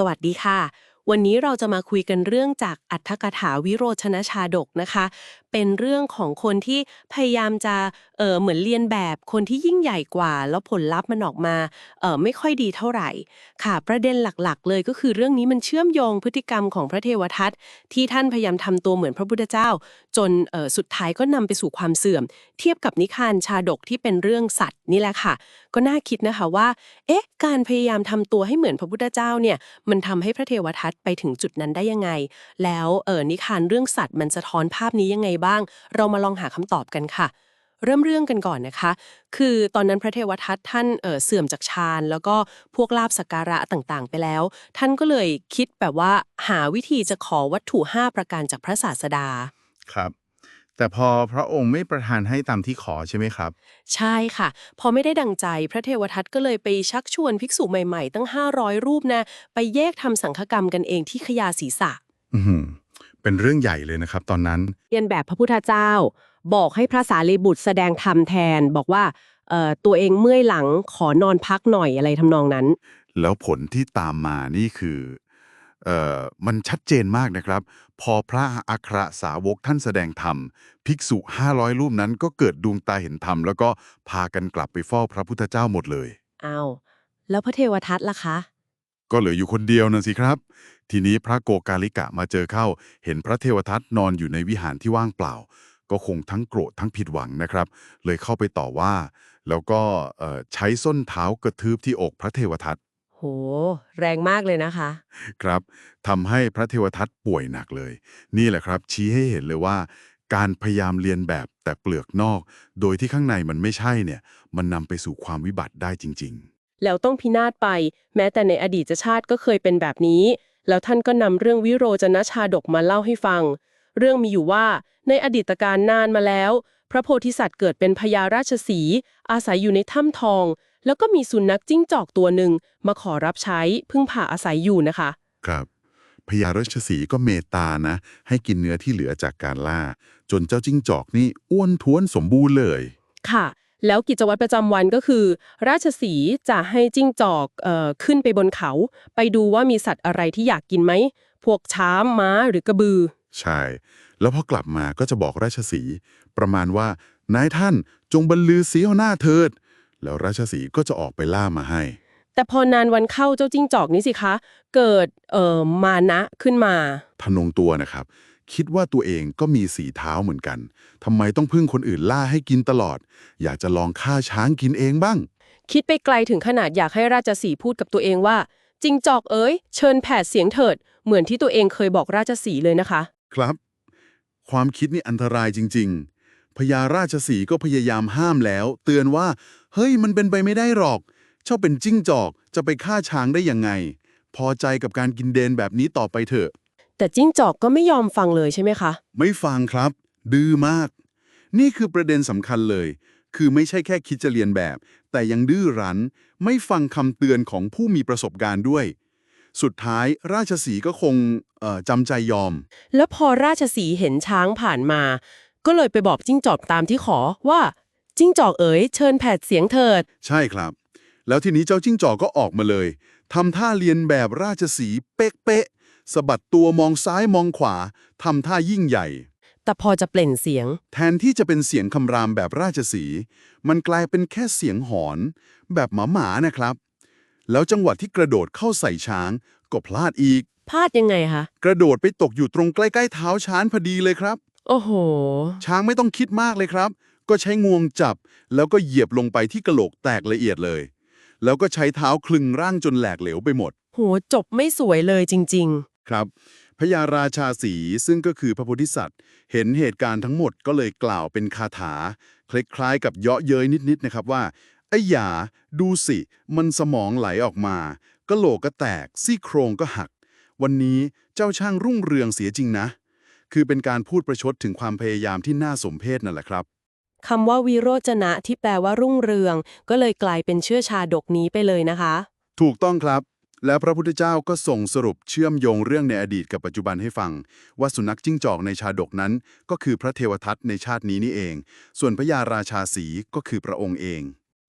สวัสดีค่ะ วันนี้เราจะมาคุยกันเรื่องจากอัธกถาวิโรชนชาดกนะคะเป็นเรื่องของคนที่พยายามจะเออเหมือนเรียนแบบคนที่ยิ่งใหญ่กว่า แล้วผลลัพธ์มันออกมาเออไม่ค่อยดีเท่าไหร่ ค่ะ ประเด็นหลักๆ เลยก็คือเรื่องนี้มันเชื่อมโยงพฤติกรรมของพระเทวทัตที่ท่านพยายามทำตัวเหมือนพระพุทธเจ้า จนเออสุดท้ายก็นำไปสู่ความเสื่อม เทียบกับนิทานชาดกที่เป็นเรื่องสัตว์นี่แหละค่ะ ก็น่าคิดนะคะว่าเอ๊ะการพยายามทำตัวให้เหมือนพระพุทธเจ้าเนี่ยมันทำให้พระเทวทัตไปถึงจุดนั้นได้ยังไง แล้วเออนิทานเรื่องสัตว์มันสะท้อนภาพนี้ยังไงบ้าง เรามาลองหาคำตอบกันค่ะ เริ่มเรื่องกันก่อนนะคะ คือตอนนั้นพระเทวทัตท่านเอ่อเสื่อมจากฌานแล้วก็พวกลาบสักการะต่างๆ ไปแล้ว ท่านก็เลยคิดแบบว่าหาวิธีจะขอวัตถุ 5 ประการจากพระศาสดาครับแต่พอพระองค์ไม่ประทานให้ตามที่ขอใช่ไหมครับ ใช่ค่ะ พอไม่ได้ดังใจพระเทวทัตก็เลยไปชักชวนภิกษุใหม่ๆ ตั้ง 500 รูปนะ ไปแยกทำสังฆกรรมกันเองที่ขยาศีรษะอือหือ เป็นเรื่องใหญ่เลยนะครับ ตอนนั้น เรียนแบบพระพุทธเจ้า บอกให้พระสารีบุตรแสดงธรรมแทน บอกว่าเอ่อตัวเองเมื่อยหลังขอนอนพักหน่อยอะไรทำนองนั้น แล้วผลที่ตามมานี่คือเอ่อมันชัดเจนมากนะครับ พอพระอัครสาวกท่านแสดงธรรม ภิกษุ 500 รูปนั้นก็เกิดดวงตาเห็นธรรม แล้วก็พากันกลับไปเฝ้าพระพุทธเจ้าหมดเลย อ้าว แล้วพระเทวทัตล่ะคะ ก็เหลืออยู่คนเดียวนะสิครับ ทีนี้พระโกกาลิกะมาเจอเข้า เห็นพระเทวทัตนอนอยู่ในวิหารที่ว่างเปล่า ก็คงทั้งโกรธทั้งผิดหวังนะครับ เลยเข้าไปต่อว่า แล้วก็เอ่อใช้ส้นเท้ากระทืบที่อกพระเทวทัตโห แรงมากเลยนะคะ ครับทำให้พระเทวทัตป่วยหนักเลย นี่แหละครับ ชี้ให้เห็นเลยว่า การพยายามเรียนแบบแต่เปลือกนอก โดยที่ข้างในมันไม่ใช่เนี่ย มันนำไปสู่ความวิบัติได้จริง แล้วต้องพินาศไป แม้แต่ในอดีตชาติก็เคยเป็นแบบนี้ แล้วท่านก็นำเรื่องวิโรจนชาดกมาเล่าให้ฟัง เรื่องมีอยู่ว่าในอดีตการนานมาแล้ว พระโพธิสัตว์เกิดเป็นพญาราชสีห์อาศัยอยู่ในถ้ำทอง แล้วก็มีสุนัขจิ้งจอกตัวหนึ่งมาขอรับใช้พึ่งผ่าอาศัยอยู่นะคะๆครับพญาราชสีห์ก็เมตตานะ ให้กินเนื้อที่เหลือจากการล่า จนเจ้าจิ้งจอกนี่อ้วนท้วนสมบูรณ์เลย ค่ะ แล้วกิจวัตรประจำวันก็คือ ราชสีห์จะให้จิ้งจอกเอ่อขึ้นไปบนเขา ไปดูว่ามีสัตว์อะไรที่อยากกินไหม พวกช้างม้าหรือกระบือ ใช่ แล้วพอกลับมาก็จะบอกราชสีห์ประมาณว่านายท่านจงบรรลือสีเอาหน้าเถิด แล้วราชสีห์ก็จะออกไปล่ามาให้ แต่พอนานวันเข้าเจ้าจิ้งจอกนี้สิคะ เกิดเอ่อมานะขึ้นมา ทนงตัวนะครับ คิดว่าตัวเองก็มีสีเท้าเหมือนกันทำไมต้องพึ่งคนอื่นล่าให้กินตลอด อยากจะลองฆ่าช้างกินเองบ้าง คิดไปไกลถึงขนาดอยากให้ราชสีห์พูดกับตัวเองว่าจิ้งจอกเอ๋ยเชิญแผดเสียงเถิด เหมือนที่ตัวเองเคยบอกราชสีห์เลยนะคะ ครับ ความคิดนี่อันตรายจริง ๆพญาราชสีห์ก็พยายามห้ามแล้ว เตือนว่า เฮ้ยมันเป็นไปไม่ได้หรอกชอบเป็นจิ้งจอกจะไปฆ่าช้างได้ยังไง พอใจกับการกินเดนแบบนี้ต่อไปเถอะ แต่จิ้งจอกก็ไม่ยอมฟังเลยใช่ไหมคะ ไม่ฟังครับ ดื้อมาก นี่คือประเด็นสำคัญเลย คือไม่ใช่แค่คิดจะเรียนแบบ แต่ยังดื้อรั้น ไม่ฟังคำเตือนของผู้มีประสบการณ์ด้วย สุดท้ายราชสีห์ก็คงเอ่อจำใจยอม แล้วพอราชสีห์เห็นช้างผ่านมา ก็เลยไปบอกจิ้งจอกตามที่ขอว่าจิ้งจอกเอ๋ยเชิญแผดเสียงเถิด ใช่ครับ แล้วทีนี้เจ้าจิ้งจอกก็ออกมาเลยทำท่าเรียนแบบราชสีห์เป๊ะๆ สะบัดตัวมองซ้ายมองขวาทำท่ายิ่งใหญ่ แต่พอจะเปล่งเสียง แทนที่จะเป็นเสียงคำรามแบบราชสีห์มันกลายเป็นแค่เสียงหอน แบบหมาๆนะครับ แล้วจังหวะที่กระโดดเข้าใส่ช้าง ก็พลาดอีก พลาดยังไงคะ กระโดดไปตกอยู่ตรงใกล้ๆเท้าช้างพอดีเลยครับ โอ้โห ช้างไม่ต้องคิดมากเลยครับ ก็ใช้งวงจับ แล้วก็เหยียบลงไปที่กระโหลกแตกละเอียดเลย แล้วก็ใช้เท้าคลึงร่างจนแหลกเหลวไปหมด โห จบไม่สวยเลยจริง ครับพญาราชาสีซึ่งก็คือพระโพธิสัตว์ เห็นเหตุการณ์ทั้งหมดก็เลยกล่าวเป็นคาถา คล้ายๆกับเยาะเย้ยนิดๆนะครับว่าไอ้หยาดูสิ มันสมองไหลออกมากะโหลกก็แตกซี่โครงก็หัก วันนี้เจ้าช่างรุ่งเรืองเสียจริงนะ คือเป็นการพูดประชดถึงความพยายามที่น่าสมเพชนั่นแหละครับๆคำว่าวิโรจนะที่แปลว่ารุ่งเรือง ก็เลยกลายเป็นเชื่อชาดกนี้ไปเลยนะคะ ถูกต้องครับ แล้วพระพุทธเจ้าก็ส่งสรุปเชื่อมโยงเรื่องในอดีตกับปัจจุบันให้ฟัง ว่าสุนัขจิ้งจอกในชาดกนั้น ก็คือพระเทวทัตในชาตินี้นี่เอง ส่วนพระยาราชาสีก็คือพระองค์เอง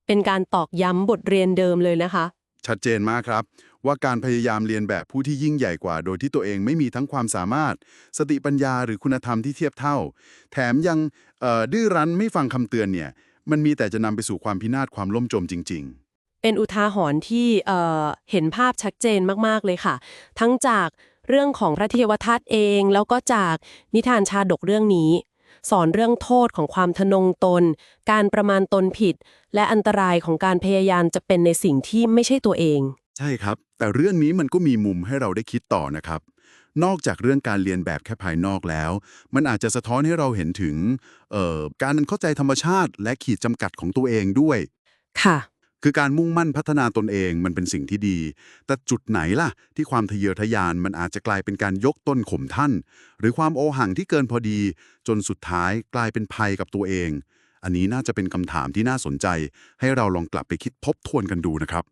เป็นการตอกย้ำบทเรียนเดิมเลยนะคะ ชัดเจนมากครับ ว่าการพยายามเรียนแบบผู้ที่ยิ่งใหญ่กว่า โดยที่ตัวเองไม่มีทั้งความสามารถ สติปัญญาหรือคุณธรรมที่เทียบเท่า แถมยังเอ่อดื้อรั้นไม่ฟังคำเตือนเนี่ยมันมีแต่จะนำไปสู่ความพินาศความล่มจมจริง เป็นอุทาหรณ์ที่เอ่อเห็นภาพชัดเจนมากๆเลยค่ะ ทั้งจากเรื่องของพระเทวทัตเอง แล้วก็จากนิทานชาดกเรื่องนี้ สอนเรื่องโทษของความทะนงตน การประมาณตนผิด และอันตรายของการพยายามจะเป็นในสิ่งที่ไม่ใช่ตัวเองๆใช่ครับ แต่เรื่องนี้มันก็มีมุมให้เราได้คิดต่อนะครับนอกจากเรื่องการเรียนแบบแค่ภายนอกแล้ว มันอาจจะสะท้อนให้เราเห็นถึงเอ่อการเข้าใจธรรมชาติ และขีดจำกัดของตัวเองด้วย ค่ะ คือการมุ่งมั่นพัฒนาตนเองมันเป็นสิ่งที่ดี แต่จุดไหนล่ะ ที่ความทะเยอทะยานมันอาจจะกลายเป็นการยกต้นข่มท่าน หรือความโอหังที่เกินพอดี จนสุดท้ายกลายเป็นภัยกับตัวเอง อันนี้น่าจะเป็นคำถามที่น่าสนใจ ให้เราลองกลับไปคิดทบทวนกันดูนะครับ